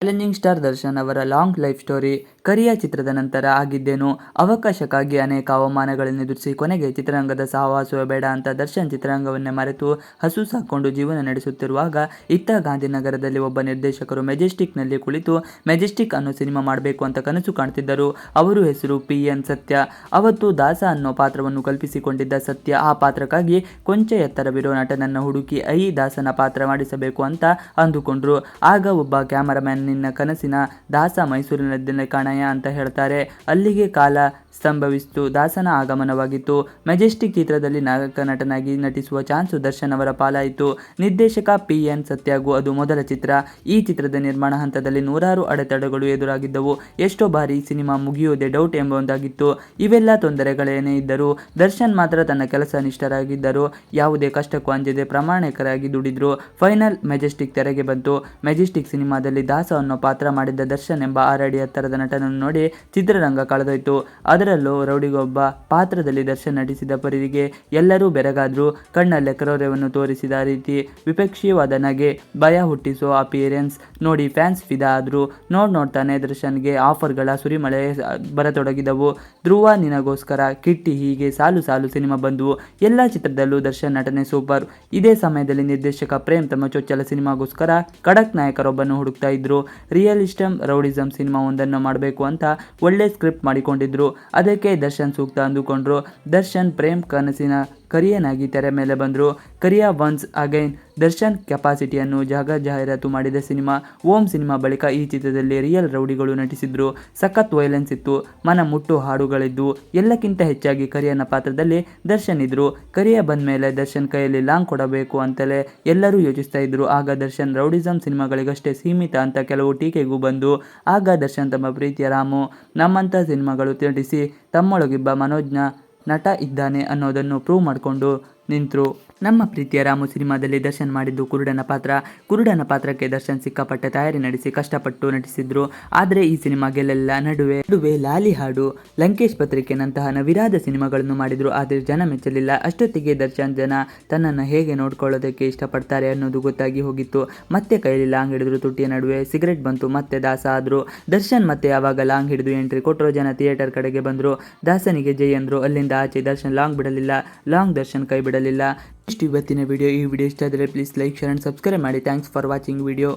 Challenging star Darshan ಅವರ long life story ಕರಿಯ ಚಿತ್ರದ ನಂತರ ಆಗಿದ್ದೇನು? ಅವಕಾಶಕ್ಕಾಗಿ ಅನೇಕ ಅವಮಾನಗಳನ್ನು ಎದುರಿಸಿ ಕೊನೆಗೆ ಚಿತ್ರರಂಗದ ಸಹವಾಸುವ ಬೇಡ ಅಂತ ದರ್ಶನ್ ಚಿತ್ರರಂಗವನ್ನೇ ಮರೆತು ಹಸು ಸಾಕೊಂಡು ಜೀವನ ನಡೆಸುತ್ತಿರುವಾಗ ಇತ್ತ ಗಾಂಧಿನಗರದಲ್ಲಿ ಒಬ್ಬ ನಿರ್ದೇಶಕರು ಮೆಜೆಸ್ಟಿಕ್ನಲ್ಲಿ ಕುಳಿತು ಮೆಜೆಸ್ಟಿಕ್ ಅನ್ನೋ ಸಿನಿಮಾ ಮಾಡಬೇಕು ಅಂತ ಕನಸು ಕಾಣ್ತಿದ್ದರು. ಅವರು ಹೆಸರು ಪಿ ಎನ್ ಸತ್ಯ. ಅವತ್ತು ದಾಸ ಅನ್ನೋ ಪಾತ್ರವನ್ನು ಕಲ್ಪಿಸಿಕೊಂಡಿದ್ದ ಸತ್ಯ ಆ ಪಾತ್ರಕ್ಕಾಗಿ ಕೊಂಚ ಎತ್ತರವಿರೋ ನಟನನ್ನು ಹುಡುಕಿ, ಐ, ದಾಸನ ಪಾತ್ರ ಮಾಡಿಸಬೇಕು ಅಂತ ಅಂದುಕೊಂಡ್ರು. ಆಗ ಒಬ್ಬ ಕ್ಯಾಮರಾಮ್ಯಾನ್ ನಿನ್ನ ಕನಸಿನ ದಾಸ ಮೈಸೂರಿನದ್ದೇ ಕಾಣಯ್ಯ ಅಂತ ಹೇಳ್ತಾರೆ. ಅಲ್ಲಿಗೆ ಕಾಲ ಸಂಭವಿಸಿತು. ದಾಸನ ಆಗಮನವಾಗಿತ್ತು. ಮೆಜೆಸ್ಟಿಕ್ ಚಿತ್ರದಲ್ಲಿ ನಾಯಕ ನಟನಾಗಿ ನಟಿಸುವ ಚಾನ್ಸ್ ದರ್ಶನ್ ಅವರ ಪಾಲಾಯಿತು. ನಿರ್ದೇಶಕ ಪಿ ಎನ್ ಸತ್ಯಾಗು, ಅದು ಮೊದಲ ಚಿತ್ರ. ಈ ಚಿತ್ರದ ನಿರ್ಮಾಣ ಹಂತದಲ್ಲಿ ನೂರಾರು ಅಡೆತಡೆಗಳು ಎದುರಾಗಿದ್ದವು. ಎಷ್ಟೋ ಬಾರಿ ಸಿನಿಮಾ ಮುಗಿಯುವುದೇ ಡೌಟ್ ಎಂಬುದಾಗಿತ್ತು. ಇವೆಲ್ಲ ತೊಂದರೆಗಳೇನೇ ಇದ್ದರೂ ದರ್ಶನ್ ಮಾತ್ರ ತನ್ನ ಕೆಲಸ ನಿಷ್ಠರಾಗಿದ್ದರು. ಯಾವುದೇ ಕಷ್ಟಕ್ಕೂ ಅಂಜದೆ ಪ್ರಾಮಾಣಿಕರಾಗಿ ದುಡಿದ್ರು. ಫೈನಲ್ ಮೆಜೆಸ್ಟಿಕ್ ತೆರೆಗೆ ಬಂತು. ಮೆಜೆಸ್ಟಿಕ್ ಸಿನಿಮಾದಲ್ಲಿ ದಾಸ ಅನ್ನೋ ಪಾತ್ರ ಮಾಡಿದ್ದ ದರ್ಶನ್ ಎಂಬ ಆರಡಿ ಎತ್ತರದ ನಟನನ್ನು ನೋಡಿ ಚಿತ್ರರಂಗ ಕಳೆದೋಯ್ತು. ಅದರಲ್ಲೂ ರೌಡಿಗೊಬ್ಬ ಪಾತ್ರದಲ್ಲಿ ದರ್ಶನ್ ನಟಿಸಿದ ಪರಿಗೆ ಎಲ್ಲರೂ ಬೆರಗಾದ್ರು. ಕಣ್ಣಲ್ಲೇ ಕ್ರೌರ್ಯವನ್ನು ತೋರಿಸಿದ ರೀತಿ ವಿಪಕ್ಷೀಯವಾದ ನಗೆ ಭಯ ಹುಟ್ಟಿಸೋ ಅಪಿಯರೆನ್ಸ್ ನೋಡಿ ಫ್ಯಾನ್ಸ್ ಫಿದಾ ಆದ್ರು. ನೋಡ್ ನೋಡ್ತಾನೆ ದರ್ಶನ್ಗೆ ಆಫರ್ಗಳ ಸುರಿಮಳೆ ಬರತೊಡಗಿದವು. ಧ್ರುವ ನಿನಗೋಸ್ಕರ ಕಿಟ್ಟಿ ಹೀಗೆ ಸಾಲು ಸಾಲು ಸಿನಿಮಾ ಬಂದವು. ಎಲ್ಲ ಚಿತ್ರದಲ್ಲೂ ದರ್ಶನ್ ನಟನೆ ಸೂಪರ್. ಇದೇ ಸಮಯದಲ್ಲಿ ನಿರ್ದೇಶಕ ಪ್ರೇಮ್ ತಮ್ಮ ಚೊಚ್ಚಲ ಸಿನಿಮಾಗೋಸ್ಕರ ಖಡಕ್ ನಾಯಕರೊಬ್ಬನ್ನು ಹುಡುಕ್ತಾ ಇದ್ರು. ರಿಯಲಿಸ್ಟಮ್ ರೌಡಿಸಮ್ ಸಿನಿಮಾ ಒಂದನ್ನು ಮಾಡಬೇಕು ಅಂತ ಒಳ್ಳೆ ಸ್ಕ್ರಿಪ್ಟ್ ಮಾಡಿಕೊಂಡಿದ್ರು. ಅದಕ್ಕೆ ದರ್ಶನ್ ಸೂಕ್ತ ಅಂದುಕೊಂಡ್ರು. ದರ್ಶನ್ ಪ್ರೇಮ್ ಕನಸಿನ ಕರಿಯನಾಗಿ ತೆರೆ ಮೇಲೆ ಬಂದರು. ಕರಿಯಾ ಒನ್ಸ್ ಅಗೈನ್ ದರ್ಶನ್ ಕೆಪಾಸಿಟಿಯನ್ನು ಜಾಗ ಜಾಹೀರಾತು ಮಾಡಿದ ಸಿನಿಮಾ, ಓಂ ಸಿನಿಮಾ ಬಳಿಕ ಈ ಚಿತ್ರದಲ್ಲಿ ರಿಯಲ್ ರೌಡಿಗಳು ನಟಿಸಿದ್ರು. ಸಖತ್ ವೈಲೆನ್ಸ್ ಇತ್ತು. ಮನ ಮುಟ್ಟು ಹಾಡುಗಳಿದ್ದು. ಎಲ್ಲಕ್ಕಿಂತ ಹೆಚ್ಚಾಗಿ ಕರಿಯನ ಪಾತ್ರದಲ್ಲಿ ದರ್ಶನ್ ಇದ್ರು. ಕರಿಯ ಬಂದ ಮೇಲೆ ದರ್ಶನ್ ಕೈಯಲ್ಲಿ ಲಾಂಗ್ ಕೊಡಬೇಕು ಅಂತಲೇ ಎಲ್ಲರೂ ಯೋಚಿಸ್ತಾ ಇದ್ರು. ಆಗ ದರ್ಶನ್ ರೌಡಿಸಂ ಸಿನಿಮಾಗಳಿಗಷ್ಟೇ ಸೀಮಿತ ಅಂತ ಕೆಲವು ಟೀಕೆಗೂ ಬಂದು, ಆಗ ದರ್ಶನ್ ತಮ್ಮ ಪ್ರೀತಿಯ ರಾಮು, ನಮ್ಮಂಥ ಸಿನಿಮಾಗಳು ನಟಿಸಿ, ತಮ್ಮೊಳಗಿಬ್ಬ ಮನೋಜ್ಞ ನಟ ಇದ್ದಾನೆ ಅನ್ನೋದನ್ನು ಪ್ರೂವ್ ಮಾಡಿಕೊಂಡು ನಿಂತರು. ನಮ್ಮ ಪ್ರೀತಿಯ ರಾಮು ಸಿನಿಮಾದಲ್ಲಿ ದರ್ಶನ್ ಮಾಡಿದ್ದು ಕುರುಡನ ಪಾತ್ರ. ಕುರುಡನ ಪಾತ್ರಕ್ಕೆ ದರ್ಶನ್ ಸಿಕ್ಕಾಪಟ್ಟೆ ತಯಾರಿ ನಡೆಸಿ ಕಷ್ಟಪಟ್ಟು ನಟಿಸಿದ್ರು. ಆದರೆ ಈ ಸಿನಿಮಾ ಗೆಲ್ಲೆಲ್ಲ ನಡುವೆ ನಡುವೆ ಲಾಲಿ ಹಾಡು, ಲಂಕೇಶ್ ಪತ್ರಿಕೆನಂತಹ ನವಿರಾದ ಸಿನಿಮಾಗಳನ್ನು ಮಾಡಿದ್ರು. ಆದರೆ ಜನ ಮೆಚ್ಚಲಿಲ್ಲ. ಅಷ್ಟೊತ್ತಿಗೆ ದರ್ಶನ್ ಜನ ತನ್ನನ್ನು ಹೇಗೆ ನೋಡ್ಕೊಳ್ಳೋದಕ್ಕೆ ಇಷ್ಟಪಡ್ತಾರೆ ಅನ್ನೋದು ಗೊತ್ತಾಗಿ ಹೋಗಿತ್ತು. ಮತ್ತೆ ಕೈಯಲ್ಲಿ ಲಾಂಗ್ ಹಿಡಿದ್ರು ತುಟಿಯ ನಡುವೆ. ಸಿಗರೆಟ್ ಬಂತು, ಮತ್ತೆ ದಾಸ ಆದ್ರು. ದರ್ಶನ್ ಮತ್ತೆ ಯಾವಾಗ ಲಾಂಗ್ ಹಿಡಿದು ಎಂಟ್ರಿ ಕೊಟ್ಟರು ಜನ ಥಿಯೇಟರ್ ಕಡೆಗೆ ಬಂದರು. ದಾಸನಿಗೆ ಜೈ ಅಂದ್ರು. ಅಲ್ಲಿಂದ ಆಚೆ ದರ್ಶನ್ ಲಾಂಗ್ ಬಿಡಲಿಲ್ಲ. ಲಾಂಗ್ ದರ್ಶನ್ ಕೈ ಬಿಡಲಿಲ್ಲ. ಇಷ್ಟು ಇವತ್ತಿನ ವಿಡಿಯೋ ಈ ವಿಡಿಯೋ ಇಷ್ಟ ಆದರೆ please like share and subscribe ಮಾಡಿ. Thanks for watching video